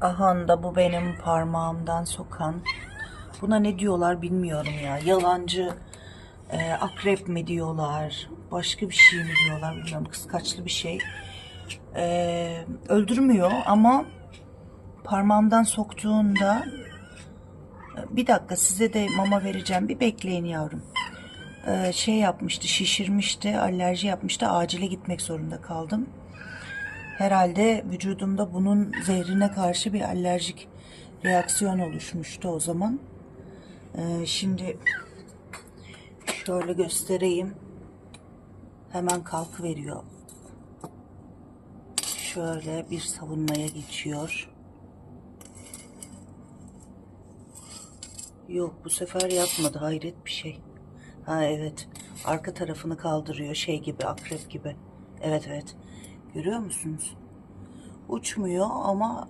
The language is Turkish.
Aha da bu benim parmağımdan sokan. Buna ne diyorlar bilmiyorum ya. Yalancı e, akrep mi diyorlar? Başka bir şey mi diyorlar bilmiyorum. Kıskaçlı bir şey. E, öldürmüyor ama parmağımdan soktuğunda e, bir dakika size de mama vereceğim. Bir bekleyin yavrum. E, şey yapmıştı, şişirmişti, alerji yapmıştı. Acile gitmek zorunda kaldım. Herhalde vücudumda bunun zehrine karşı bir alerjik reaksiyon oluşmuştu o zaman. Ee, şimdi şöyle göstereyim. Hemen kalkıveriyor. Şöyle bir savunmaya geçiyor. Yok bu sefer yapmadı. Hayret bir şey. Ha evet. Arka tarafını kaldırıyor. Şey gibi akrep gibi. Evet evet. Görüyor musunuz? Uçmuyor ama